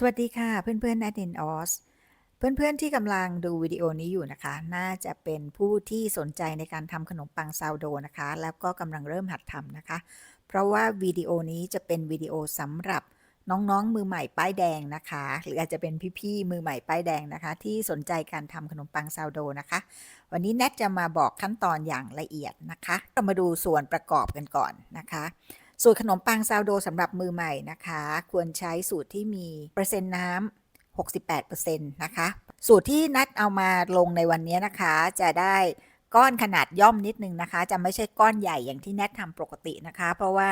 สวัสดีค่ะเพื่อนๆ n a t in o s เพื่อนๆที่กำลังดูวิดีโอนี้อยู่นะคะ น่าจะเป็นผู้ที่สนใจในการทำขนมปังซาวโดนะคะ แล้วก็กำลังเริ่มหัดทำนะคะ เพราะว่าวิดีโอนี้จะเป็นวิดีโอสำหรับน้องๆ มือใหม่ป้ายแดงนะคะ หรืออาจจะเป็นพี่ๆมือใหม่ป้ายแดงนะคะ ที่สนใจการทำขนมปังซาวโดนะคะ วันนี้แนทจะมาบอกขั้นตอนอย่างละเอียดนะคะเรามาดูส่วนประกอบกันก่อนนะคะ สูตรขนมปังซาวโดสำหรับมือใหม่นะคะ ควรใช้สูตรที่มีเปอร์เซ็นต์น้ำ68%นะคะ สูตรที่นัดเอามาลงในวันนี้นะคะ จะได้ก้อนขนาดย่อมนิดนึงนะคะ จะไม่ใช่ก้อนใหญ่อย่างที่แนททำปกตินะคะ เพราะว่า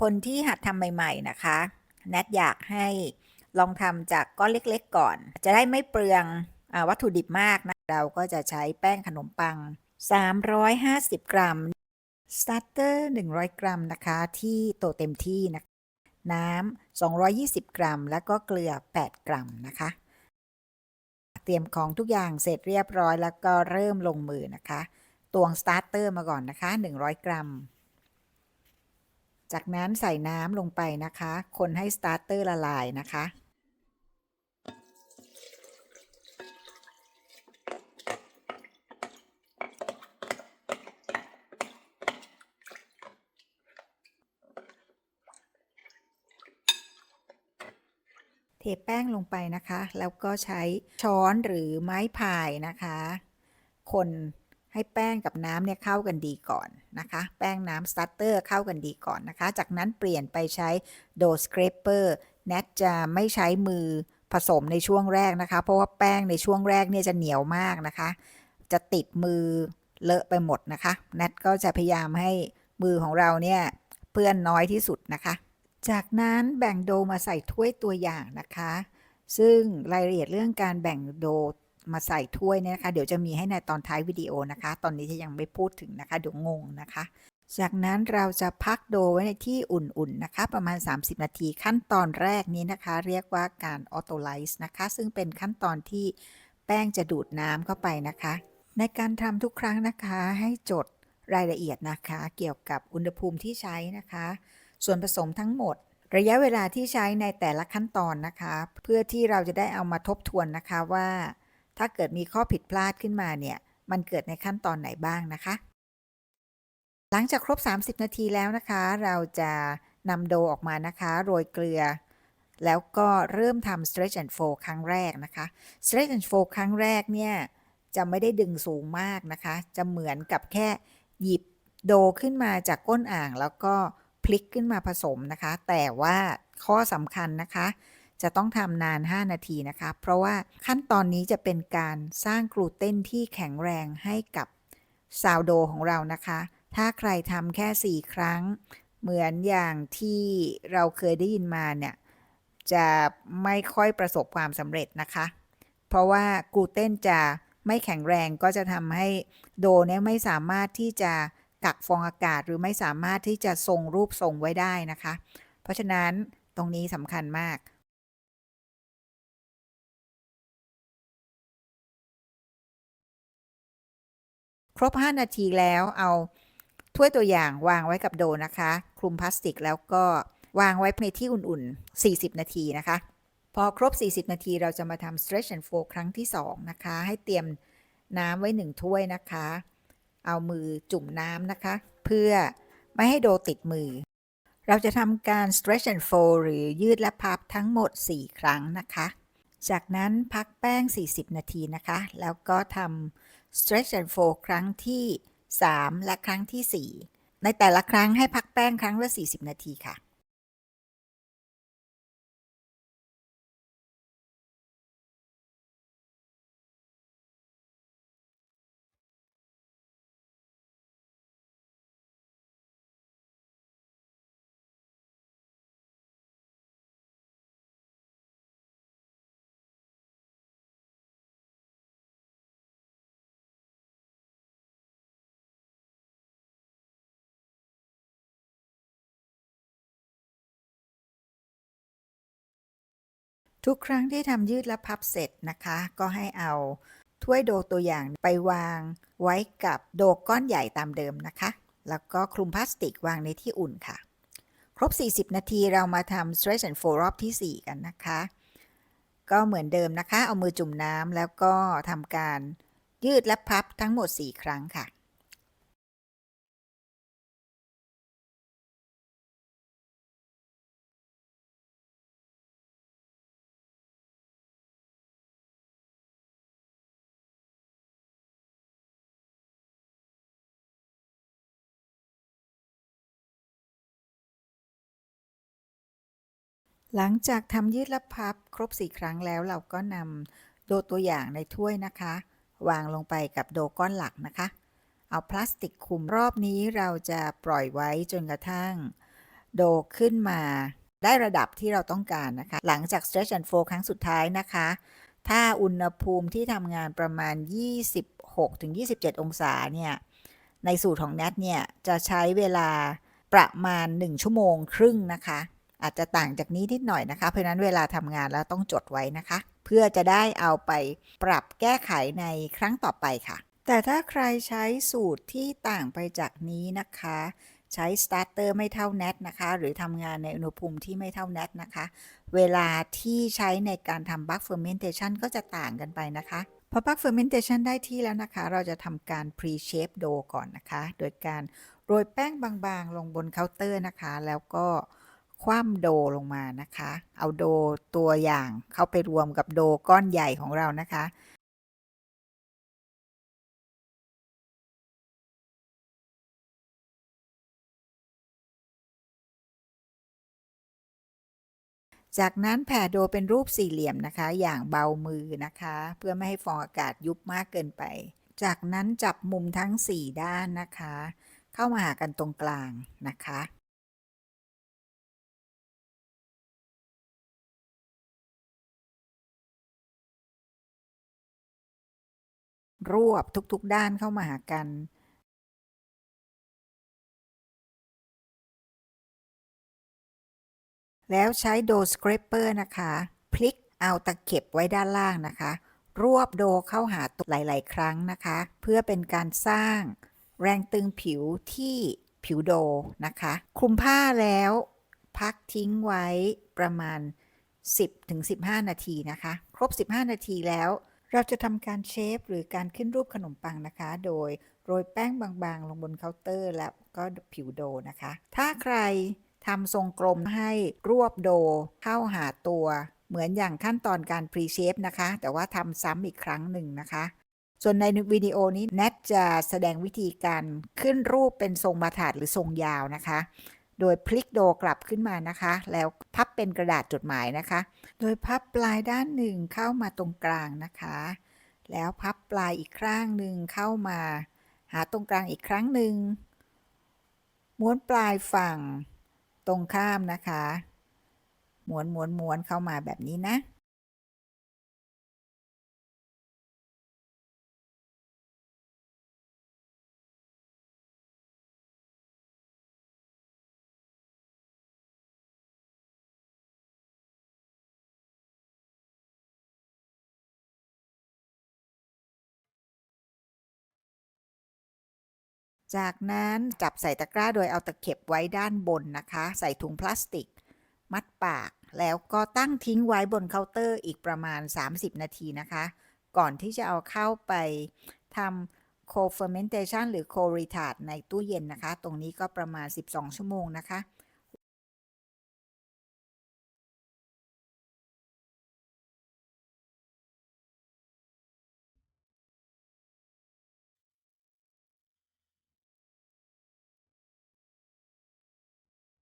คนที่หัดทำใหม่ ๆนะคะ แนทอยากให้ลองทำจากก้อนเล็กๆก่อน จะได้ไม่เปลืองอวัตถุดิบมากนะ เราก็จะใช้แป้งขนมปัง 350 กรัม สตาร์เตอร์100 กรัมนะคะที่โตเต็มที่นะน้ำ220 กรัม แล้วก็เกลือ 8 กรัมนะคะ เตรียมของทุกอย่างเสร็จเรียบร้อยแล้วก็เริ่มลงมือนะคะ ตวงสตาร์เตอร์มาก่อนนะคะ 100 กรัม จากนั้นใส่น้ำลงไปนะคะ คนให้สตาร์เตอร์ละลายนะคะ เทแป้งลงไปนะคะ แล้วก็ใช้ช้อนหรือไม้พายนะคะ คนให้แป้งกับน้ำเนี่ยเข้ากันดีก่อนนะคะ แป้งน้ำสตาร์เตอร์เข้ากันดีก่อนนะคะ จากนั้นเปลี่ยนไปใช้โดสเ c รปเปอร์แนทจะไม่ใช้มือผสมในช่วงแรกนะคะ เพราะว่าแป้งในช่วงแรกเนี่ยจะเหนียวมากนะคะ จะติดมือเลอะไปหมดนะคะแนทก็จะพยายามให้มือของเราเนี่ยเปื้อนน้อยที่สุดนะคะ จากนั้นแบ่งโดมาใส่ถ้วยตัวอย่างนะคะ ซึ่งรายละเอียดเรื่องการแบ่งโดมาใส่ถ้วยเนี่ยนะคะ เดี๋ยวจะมีให้ในตอนท้ายวิดีโอนะคะ ตอนนี้จะยังไม่พูดถึงนะคะเดี๋ยวงงนะคะ จากนั้นเราจะพักโดไว้ในที่อุ่นๆนะคะ ประมาณ 30 นาทีขั้นตอนแรกนี้นะคะ เรียกว่าการออโตไลซ์นะคะ ซึ่งเป็นขั้นตอนที่แป้งจะดูดน้ำเข้าไปนะคะ ในการทำทุกครั้งนะคะให้จดรายละเอียดนะคะ เกี่ยวกับอุณหภูมิที่ใช้นะคะ ส่วนผสมทั้งหมด ระยะเวลาที่ใช้ในแต่ละขั้นตอนนะคะ เพื่อที่เราจะได้เอามาทบทวนนะคะว่า ถ้าเกิดมีข้อผิดพลาดขึ้นมาเนี่ย มันเกิดในขั้นตอนไหนบ้างนะคะ หลังจากครบ 30 นาทีแล้วนะคะ เราจะนำโดออกมานะคะโรยเกลือ แล้วก็เริ่มทำ stretch and fold ครั้งแรกนะคะ stretch and fold ครั้งแรกเนี่ยจะไม่ได้ดึงสูงมากนะคะ จะเหมือนกับแค่หยิบโดขึ้นมาจากก้นอ่างแล้วก็ ลิกขึ้นมาผสมนะคะ แต่ว่าข้อสำคัญนะคะ จะต้องทำนาน 5 นาทีนะคะ เพราะว่าขั้นตอนนี้จะเป็นการสร้างกลูเตนที่แข็งแรงให้กับซาวโดของเรานะคะ ถ้าใครทำแค่ 4 ครั้ง เหมือนอย่างที่เราเคยได้ยินมาเนี่ย จะไม่ค่อยประสบความสำเร็จนะคะ เพราะว่ากลูเตนจะไม่แข็งแรงก็จะทำให้โดเนี่ยไม่สามารถที่จะ กักฟองอากาศหรือไม่สามารถที่จะทรงรูปทรงไว้ได้นะคะ เพราะฉะนั้นตรงนี้สำคัญมากครบ 5 นาทีแล้วเอาถ้วยตัวอย่างวางไว้กับโดนะคะ คลุมพลาสติกแล้วก็วางไว้ในที่อุ่นๆ 40 นาทีนะคะ พอครบ 40 นาทีเราจะมาทำ stretch and fold ครั้งที่ 2 นะคะ ให้เตรียมน้ำไว้ 1 ถ้วยนะคะ เอามือจุ่มน้ำนะคะ เพื่อไม่ให้โดติดมือ เราจะทำการ stretch and fold หรือยืดและพับทั้งหมด 4 ครั้งนะคะ จากนั้นพักแป้ง 40 นาทีนะคะ แล้วก็ทำ stretch and fold ครั้งที่ 3 และครั้งที่ 4 ในแต่ละครั้งให้พักแป้งครั้งละ 40 นาทีค่ะ ทุกครั้งที่ทำยืดและพับเสร็จนะคะ ก็ให้เอาถ้วยโดตัวอย่างไปวางไว้กับโดก้อนใหญ่ตามเดิมนะคะ แล้วก็คลุมพลาสติกวางในที่อุ่นค่ะ ครบ 40 นาทีเรามาทำ stretch and fold รอบที่ 4 กันนะคะ ก็เหมือนเดิมนะคะ เอามือจุ่มน้ำแล้วก็ทำการยืดและพับทั้งหมด 4 ครั้งค่ะ หลังจากทำยืดและพับครบ 4 ครั้งแล้วเราก็นำโดตัวอย่างในถ้วยนะคะ วางลงไปกับโดก้อนหลักนะคะ เอาพลาสติกคุมรอบนี้เราจะปล่อยไว้จนกระทั่ง โดขึ้นมาได้ระดับที่เราต้องการนะคะ หลังจาก stretch and fold ครั้งสุดท้ายนะคะ ถ้าอุณหภูมิที่ทำงานประมาณ 26-27 องศาเนี่ย ในสูตรของ NAT เนี่ย จะใช้เวลาประมาณ 1 ชั่วโมงครึ่งนะคะ อาจจะต่างจากนี้นิดหน่อยนะคะ เพราะนั้นเวลาทำงานแล้วต้องจดไว้นะคะ เพื่อจะได้เอาไปปรับแก้ไขในครั้งต่อไปค่ะ แต่ถ้าใครใช้สูตรที่ต่างไปจากนี้นะคะ ใช้สตาร์เตอร์ไม่เท่า NAT นะคะ หรือทำงานในอุณหภูมิที่ไม่เท่า NAT นะคะ เวลาที่ใช้ในการทำ Bug Fermentation ก็จะต่างกันไปนะคะพอ Bug Fermentation ได้ที่แล้วนะคะ เราจะทำการ Pre-shape dough ก่อนนะคะ โดยการโรยแป้งบางๆ ลงบนเคาน์เตอร์นะคะ แล้วก็ คว่ำโดลงมานะคะ เอาโดตัวอย่างเข้าไปรวมกับโดก้อนใหญ่ของเรานะคะ จากนั้นแผ่โดเป็นรูปสี่เหลี่ยมนะคะ อย่างเบามือนะคะ เพื่อไม่ให้ฟองอากาศยุบมากเกินไป จากนั้นจับมุมทั้ง 4 ด้านนะคะ เข้ามาหากันตรงกลางนะคะ รวบทุกๆด้านเข้ามาหากันแล้วใช้โดส scraper นะคะ พลิกเอาตะเข็บไว้ด้านล่างนะคะ รวบโดเข้าหาตัวหลาย ๆ ครั้งนะคะ เพื่อเป็นการสร้างแรงตึงผิวที่ผิวโดนะคะ คลุมผ้าแล้ว พักทิ้งไว้ประมาณ 10-15 นาทีนะคะ ครบ 15 นาทีแล้ว เราจะทำการเชฟหรือการขึ้นรูปขนมปังนะคะ โดยโรยแป้งบางๆ ลงบนเคาน์เตอร์ แล้วก็ผิวโดนะคะ ถ้าใครทำทรงกลมให้รวบโดเข้าหาตัว เหมือนอย่างขั้นตอนการพรีเชฟนะคะ แต่ว่าทำซ้ำอีกครั้งหนึ่งนะคะ ส่วนในวิดีโอนี้แนทจะแสดงวิธีการขึ้นรูปเป็นทรงบาถาดหรือทรงยาวนะคะ โดยพลิกโดกลับขึ้นมานะคะ แล้วพับเป็นกระดาษจดหมายนะคะ โดยพับปลายด้านหนึ่งเข้ามาตรงกลางนะคะ แล้วพับปลายอีกข้างหนึ่งเข้ามา หาตรงกลางอีกครั้งหนึ่งม้วนปลายฝั่งตรงข้ามนะคะม้วนม้วนม้วนเข้ามาแบบนี้นะ จากนั้นจับใส่ตะกร้าโดยเอาตะเข็บไว้ด้านบนนะคะ ใส่ถุงพลาสติก มัดปาก แล้วก็ตั้งทิ้งไว้บนเคาน์เตอร์อีกประมาณ 30 นาทีนะคะ ก่อนที่จะเอาเข้าไปทำ cold fermentation หรือ cold retard ในตู้เย็นนะคะ ตรงนี้ก็ประมาณ 12 ชั่วโมงนะคะ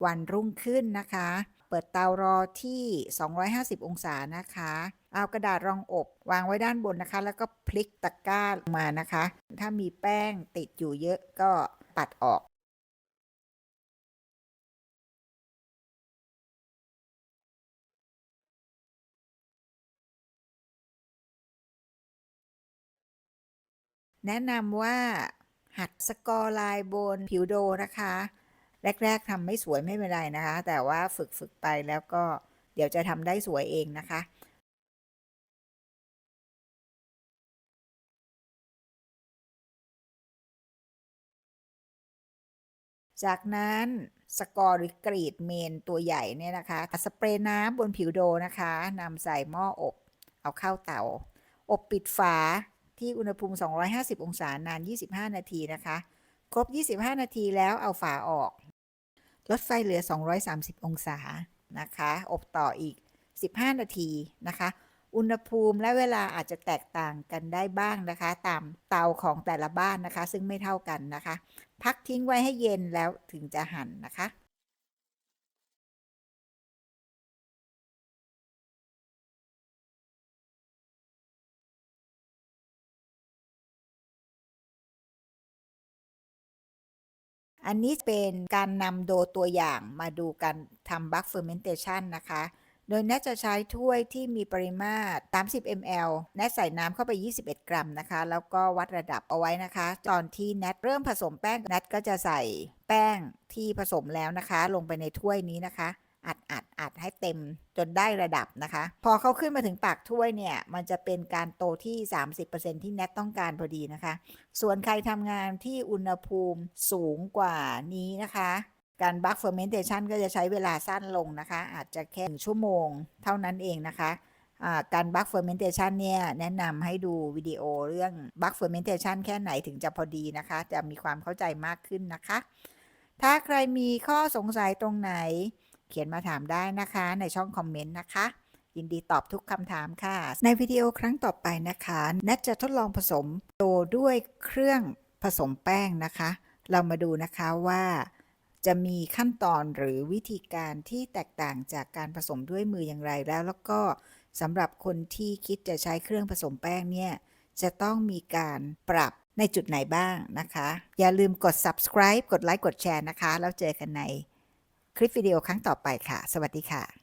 วันรุ่งขึ้นนะคะ เปิดเตารอที่ 250 องศานะคะ เอากระดาษรองอบ วางไว้ด้านบนนะคะ แล้วก็พลิกตะกร้ามานะคะ ถ้ามีแป้งติดอยู่เยอะก็ปัดออกแนะนำว่าหัดสกอร์ลายบนผิวโดนะคะ แรก ๆทำไม่สวยไม่เป็นไรนะคะ แต่ว่าฝึกฝึกไปแล้วก็เดี๋ยวจะทำได้สวยเองนะคะจากนั้นสกอร์หรือกรีดเมนตัวใหญ่เนี่ยนะคะสเปรย์น้ำบนผิวโดนะคะนำใส่หม้ออบ เอาเข้าเตา อบปิดฝาที่อุณหภูมิ 250 องศานาน 25 นาทีนะคะ ครบ 25 นาทีแล้วเอาฝาออก ลดไฟเหลือ 230 องศานะคะ อบต่ออีก 15 นาทีนะคะ อุณหภูมิและเวลาอาจจะแตกต่างกันได้บ้างนะคะ ตามเตาของแต่ละบ้านนะคะ ซึ่งไม่เท่ากันนะคะ พักทิ้งไว้ให้เย็นแล้วถึงจะหั่นนะคะ อันนี้เป็นการนำโดตัวอย่างมาดูการทำบัคเฟอร์เมนเทชันนะคะ โดยแนทจะใช้ถ้วยที่มีปริมาตร 30 ml แนทใส่น้ำเข้าไป 21 กรัมนะคะ แล้วก็วัดระดับเอาไว้นะคะ ตอนที่แนทเริ่มผสมแป้งแนทก็จะใส่แป้งที่ผสมแล้วนะคะ ลงไปในถ้วยนี้นะคะ อัดอัดอัดให้เต็มจนได้ระดับนะคะ พอเขาขึ้นมาถึงปากถ้วยเนี่ย มันจะเป็นการโตที่ 30%ที่แนทต้องการพอดีนะคะ ส่วนใครทำงานที่อุณหภูมิสูงกว่านี้นะคะ การบัคเฟอร์เมนเทชันก็จะใช้เวลาสั้นลงนะคะ อาจจะแค่หนึ่งชั่วโมงเท่านั้นเองนะคะการบัคเฟอร์เมนเทชันเนี่ย แนะนำให้ดูวิดีโอเรื่องบัคเฟอร์เมนเทชันแค่ไหนถึงจะพอดีนะคะ จะมีความเข้าใจมากขึ้นนะคะ ถ้าใครมีข้อสงสัยตรงไหน เขียนมาถามได้นะคะในช่องคอมเมนต์นะคะ ยินดีตอบทุกคำถามค่ะ ในวิดีโอครั้งต่อไปนะคะแนทจะทดลองผสมโดด้วยเครื่องผสมแป้งนะคะ เรามาดูนะคะว่าจะมีขั้นตอนหรือวิธีการที่แตกต่างจากการผสมด้วยมืออย่างไรแล้ว แล้วก็สำหรับคนที่คิดจะใช้เครื่องผสมแป้งเนี่ย จะต้องมีการปรับในจุดไหนบ้างนะคะ อย่าลืมกด subscribe กดไลค์กดแชร์นะคะ แล้วเจอกันใน คลิปวิดีโอครั้งต่อไปค่ะ สวัสดีค่ะ